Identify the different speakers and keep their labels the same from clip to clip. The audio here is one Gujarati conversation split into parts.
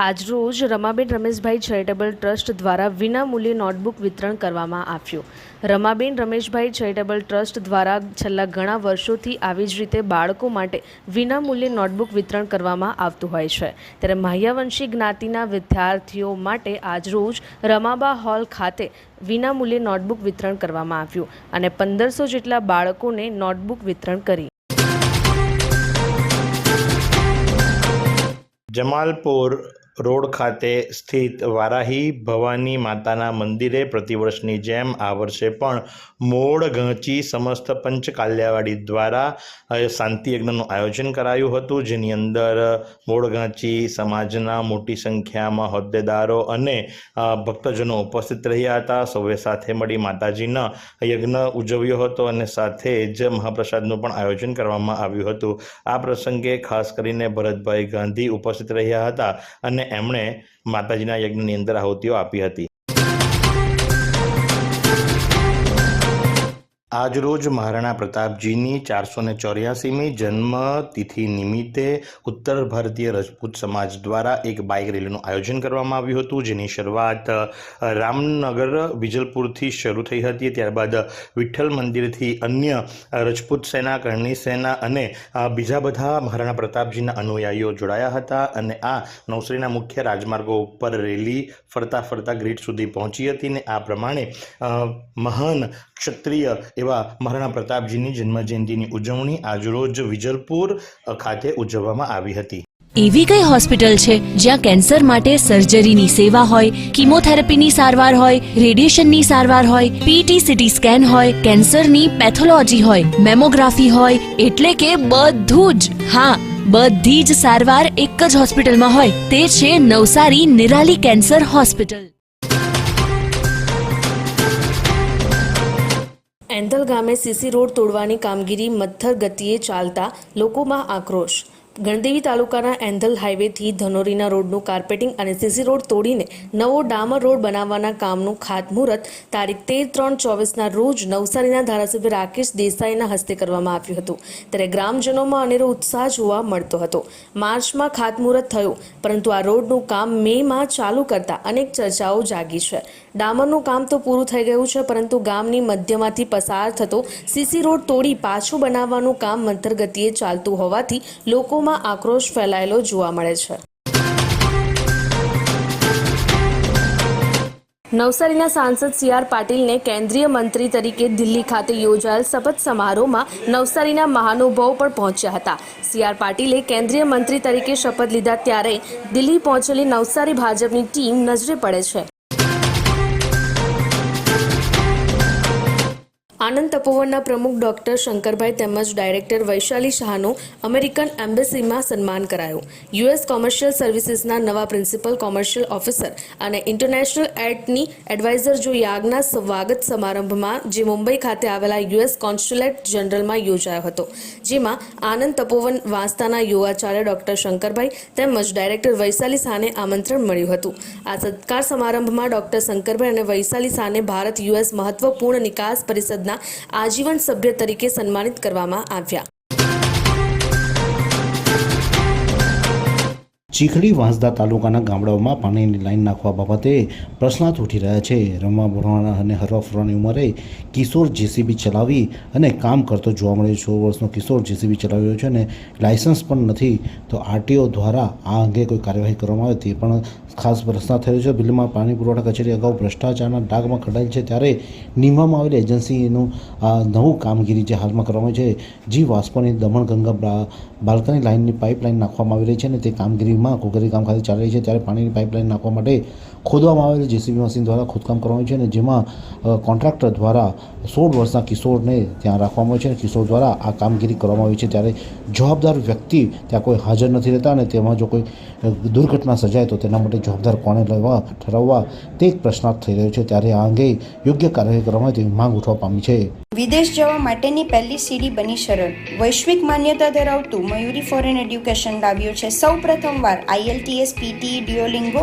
Speaker 1: આજરોજ રમાબેન રમેશભાઈ ચેરિટેબલ ટ્રસ્ટ દ્વારા વિનામૂલ્યે નોટબુક વિતરણ કરવામાં આવ્યું. રમાબેન રમેશભાઈ ચેરિટેબલ ટ્રસ્ટ દ્વારા છેલ્લા ઘણા વર્ષોથી આવી જ રીતે બાળકો માટે વિનામૂલ્યે નોટબુક વિતરણ કરવામાં આવતું હોય છે. ત્યારે માહ્યાવંશી જ્ઞાતિના વિદ્યાર્થીઓ માટે આજરોજ રમાબા હોલ ખાતે વિનામૂલ્યે નોટબુક વિતરણ કરવામાં આવ્યું અને પંદરસો જેટલા બાળકોને નોટબુક વિતરણ કરી.
Speaker 2: જમાલપુર રોડ ખાતે સ્થિત વારાહી ભવાની માતાના મંદિરે પ્રતિવર્ષની જેમ આ વર્ષે પણ મોડ ઘાંચી સમસ્ત પંચ કાલ્યાવાડી દ્વારા શાંતિ યજ્ઞનું આયોજન કરાયું હતું, જેની અંદર મોડ ઘાંચી સમાજના મોટી સંખ્યામાં હોદ્દેદારો અને ભક્તજનો ઉપસ્થિત રહ્યા હતા. સૌએ સાથે મળી માતાજીના યજ્ઞ ઉજવ્યો હતો અને સાથે જ મહાપ્રસાદનું પણ આયોજન કરવામાં આવ્યું હતું. આ પ્રસંગે ખાસ કરીને ભરતભાઈ ગાંધી ઉપસ્થિત રહ્યા હતા અને એમણે માતાજીના યજ્ઞની અંદર આહુતિઓ આપી હતી. આજરોજ મહારાણા પ્રતાપજીની ચારસો ને ચોર્યાસીમી જન્મતિથિ નિમિત્તે ઉત્તર ભારતીય રજપૂત સમાજ દ્વારા એક બાઇક રેલીનું આયોજન કરવામાં આવ્યું હતું. જેની શરૂઆત રામનગર વિજલપુરથી શરૂ થઈ હતી. ત્યારબાદ વિઠ્ઠલ મંદિરથી અન્ય રાજપૂત સેના, કરણી સેના અને બીજા બધા મહારાણા પ્રતાપજીના અનુયાયીઓ જોડાયા હતા અને આ નવસારીના મુખ્ય રાજમાર્ગો ઉપર રેલી ફરતા ફરતા ગ્રીડ સુધી પહોંચી હતી ને આ પ્રમાણે મહાન ક્ષત્રિય એવા મહારાણા પ્રતાપજીની જન્મજયંતિની ઉજવણી આજરોજ વિજલપુર ખાતે ઉજવવામાં આવી હતી.
Speaker 3: એવી કઈ હોસ્પિટલ છે જ્યાં કેન્સર માટે સર્જરીની સેવા હોય, કિમોથેરાપીની સારવાર હોય, રેડિયેશનની સારવાર હોય પીટી સીટી સ્કેન હોય, કેન્સરની પેથોલોજી હોય, મેમોગ્રાફી હોય, એટલે કે બધું જ. હા, બધી જ સારવાર એક જ હોસ્પિટલમાં હોય, તે છે નવસારી નિરાલી કેન્સર હોસ્પિટલ.
Speaker 1: એન્થલ ગામે સીસી રોડ તોડવાની કામગીરી મથ્થર ગતિએ ચાલતા લોકોમાં આક્રોશ. ગણદેવી તાલુકાના એન્ધલ હાઈવેથી ધનોરીના રોડનું કાર્પેટિંગ અને સીસી રોડ તોડીને નવો ડામર રોડ બનાવવાના કામનું ખાતમુહૂર્ત તારીખ તેર ત્રણ ચોવીસના રોજ નવસારીના ધારાસભ્ય રાકેશ દેસાઈના હસ્તે કરવામાં આવ્યું હતું. ત્યારે ગ્રામજનોમાં અનેરો ઉત્સાહ જોવા મળતો હતો. માર્ચમાં ખાતમુહૂર્ત થયું, પરંતુ આ રોડનું કામ મેમાં ચાલુ કરતા અનેક ચર્ચાઓ જાગી છે. ડામરનું કામ તો પૂરું થઈ ગયું છે, પરંતુ ગામની મધ્યમાંથી પસાર થતો સીસી રોડ તોડી પાછું બનાવવાનું કામ મંથરગતિએ ચાલતું હોવાથી લોકોમાં આક્રોશ ફેલાયેલો જોવા મળે છે. નવસારીના સાંસદ સી આર પાટીલને કેન્દ્રીય મંત્રી તરીકે દિલ્હી ખાતે યોજાયેલ શપથ સમારોહમાં નવસારીના મહાનુભાવો પણ પહોંચ્યા હતા. સી આર પાટીલે કેન્દ્રીય મંત્રી તરીકે શપથ લીધા ત્યારે દિલ્હી પહોંચેલી નવસારી ભાજપની ટીમ નજરે પડે છે. આનંદ તપોવનના પ્રમુખ ડોક્ટર શંકરભાઈ તેમજ ડાયરેક્ટર વૈશાલી શાહનું અમેરિકન એમ્બેસીમાં સન્માન કરાયું. યુએસ કોમર્શિયલ સર્વિસીસના નવા પ્રિન્સિપલ કોમર્શિયલ ઓફિસર અને ઇન્ટરનેશનલ એડની એડવાઇઝર જો યાગના સ્વાગત સમારંભમાં જે મુંબઈ ખાતે આવેલા યુએસ કોન્સ્યુલેટ જનરલમાં યોજાયો હતો, જેમાં આનંદ તપોવન વાંસતાના યોગાચાર્ય ડોક્ટર શંકરભાઈ તેમજ ડાયરેક્ટર વૈશાલી શાહને આમંત્રણ મળ્યું હતું. આ સત્કાર સમારંભમાં ડોક્ટર શંકરભાઈ અને વૈશાલી શાહને ભારત યુએસ મહત્વપૂર્ણ નિકાસ પરિષદના આજીવન સભ્ય તરીકે સન્માનિત કરવામાં આવ્યા.
Speaker 4: ચીખલી વાંસદા તાલુકાના ગામડાઓમાં પાણીની લાઈન નાખવા બાબતે પ્રશ્નાર્થ ઉઠી રહ્યા છે. રમવા ભરવાના અને હરવા ફરવાની ઉંમરે કિશોર જેસીબી ચલાવી અને કામ કરતો જોવા મળ્યો છે. વર્ષનો કિશોર જેસીબી ચલાવી રહ્યો છે અને લાયસન્સ પણ નથી. તો આરટીઓ દ્વારા આ અંગે કોઈ કાર્યવાહી કરવામાં આવે તે પણ ખાસ પ્રશ્નાર્થ થયો છે. બિલમાં પાણી પુરવઠા કચેરી અગાઉ ભ્રષ્ટાચારના ડાગમાં ખડાયેલ છે. ત્યારે નિમવામાં આવેલી એજન્સીનું આ નવું કામગીરી જે હાલમાં કરવામાં છે, જી વાસ્પોની દમણગંગા બાલ્કની લાઇનની પાઇપલાઇન નાખવામાં આવી રહી છે અને તે કામગીરીમાં કોગરી કામ ખાતે ચાલી રહી છે ત્યારે પાણીની પાઇપલાઇન નાખવા માટે ખોદવામાં આવેલી જેસીબી મશીન દ્વારા ખોદકામ કરવામાં છે અને જેમાં કોન્ટ્રાક્ટર દ્વારા સોળ વર્ષના કિશોરને ત્યાં રાખવામાં આવે છે અને કિશોર દ્વારા આ કામગીરી કરવામાં આવી છે. ત્યારે જવાબદાર વ્યક્તિ ત્યાં કોઈ હાજર નથી રહેતા અને તેમાં જો કોઈ દુર્ઘટના સર્જાય તો તેના માટે જવાબદાર કોણે લેવા, ઠરાવવા તે એક પ્રશ્નાર્થ થઈ રહ્યો છે. ત્યારે આ અંગે યોગ્ય કાર્યવાહી કરવામાં તેવી માંગ ઉઠવા પામી છે.
Speaker 5: વિદેશ જવા માટેની પહેલી સીડી બની સરળ. વૈશ્વિક માન્યતા ધરાવતું મયુરી ફોરેન એડ્યુકેશન લાવ્યું છે. સૌ પ્રથમવાર આઈએલટીએસ પીટી ડિયોલિંગો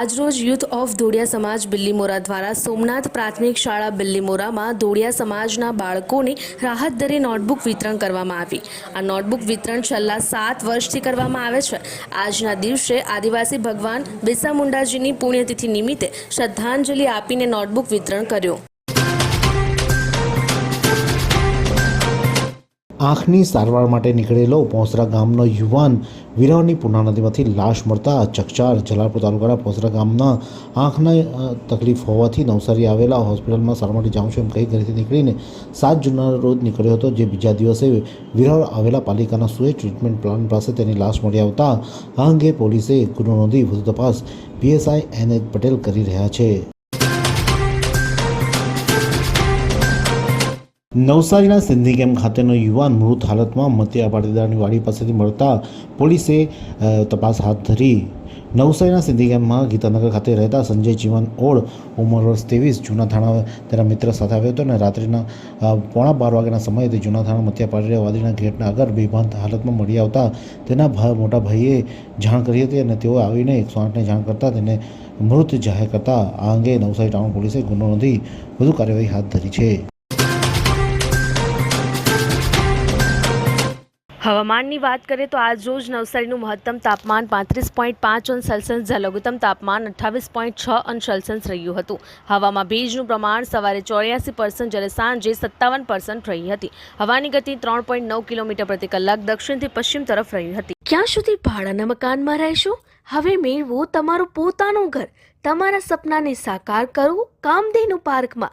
Speaker 1: આજરોજ યુથ ઓફ ધોડિયા સમાજ બિલ્લીમોરા દ્વારા સોમનાથ પ્રાથમિક શાળા બિલ્લીમોરામાં ધોડિયા સમાજના બાળકોને રાહત દરે નોટબુક વિતરણ કરવામાં આવી. આ નોટબુક વિતરણ છેલ્લા સાત વર્ષથી કરવામાં આવે છે. આજના દિવસે આદિવાસી ભગવાન બિરસા મુંડાજીની પુણ્યતિથિ નિમિત્તે શ્રદ્ધાંજલિ આપીને નોટબુક વિતરણ કર્યું.
Speaker 4: આંખની સારવાર માટે નીકળેલો પોસરા ગામનો યુવાન વિરાવની પૂર્ણા નદીમાંથી લાશ મળતા ચકચાર જલાલપુર તાલુકાના પોસરા ગામના આંખના તકલીફ હોવાથી નવસારી આવેલા હોસ્પિટલમાં સારવાર માટે જાઉં છું એમ કહી ઘરેથી નીકળીને સાત જૂનના રોજ નીકળ્યો હતો, જે બીજા દિવસે વિરાવળ આવેલા પાલિકાના સુએ ટ્રીટમેન્ટ પ્લાન્ટ પાસે તેની લાશ મળી આવતા આ અંગે પોલીસે ગુનો નોંધી વધુ તપાસ પીએસઆઈ એન એચ પટેલ કરી રહ્યા છે. નવસારીના સિંધી કેમ્પ ખાતેનો યુવાન મૃત હાલતમાં મતિયા પાટીદારની વાડી પાસેથી મળતા પોલીસે તપાસ હાથ ધરી. નવસારીના સિંધી કેમ્પમાં ગીતાનગર ખાતે રહેતા સંજય જીવન ઓળ ઉંમર વર્ષ ત્રેવીસ, જૂના થાણા તેના મિત્ર સાથે આવ્યો હતો અને રાત્રિના પોણા બાર વાગ્યાના સમયે તે જૂના થાણા મતિયા પાટીદાર વાડીના ગેટના આગળ બેભાન હાલતમાં મળી આવતા તેના ભાઈ મોટા ભાઈએ જાણ કરી હતી અને તેઓ આવીને એકસો આઠને જાણ કરતાં તેને મૃત જાહેર કરતા આ અંગે નવસારી ટાઉન પોલીસે ગુનો નોંધી વધુ કાર્યવાહી હાથ ધરી છે.
Speaker 1: હવામાનની વાત કરીએ તો આજ રોજ નવસારીનું મહત્તમ તાપમાન પાંત્રીસ પોઈન્ટ પાંચ અંશ સેલ્સિયસ જ્યાં લઘુત્તમ તાપમાન અઠ્ઠાવીસ પોઈન્ટ છ અંશ સેલ્સિયસ રહ્યું હતું. હવામાં ભેજનું પ્રમાણ સવારે ચોર્યાસી પર્સન્ટ જ્યારે સાંજે સત્તાવન પર્સન્ટ રહી હતી. હવાની ગતિ ત્રણ પોઈન્ટ નવ કિલોમીટર પ્રતિ કલાક દક્ષિણથી પશ્ચિમ તરફ રહી હતી. ક્યાં સુધી ભાડાના મકાનમાં રહેશો? હવે મેળવો તમારું પોતાનું ઘર. તમારા સપનાને સાકાર કરો કામધેનુ પાર્કમાં.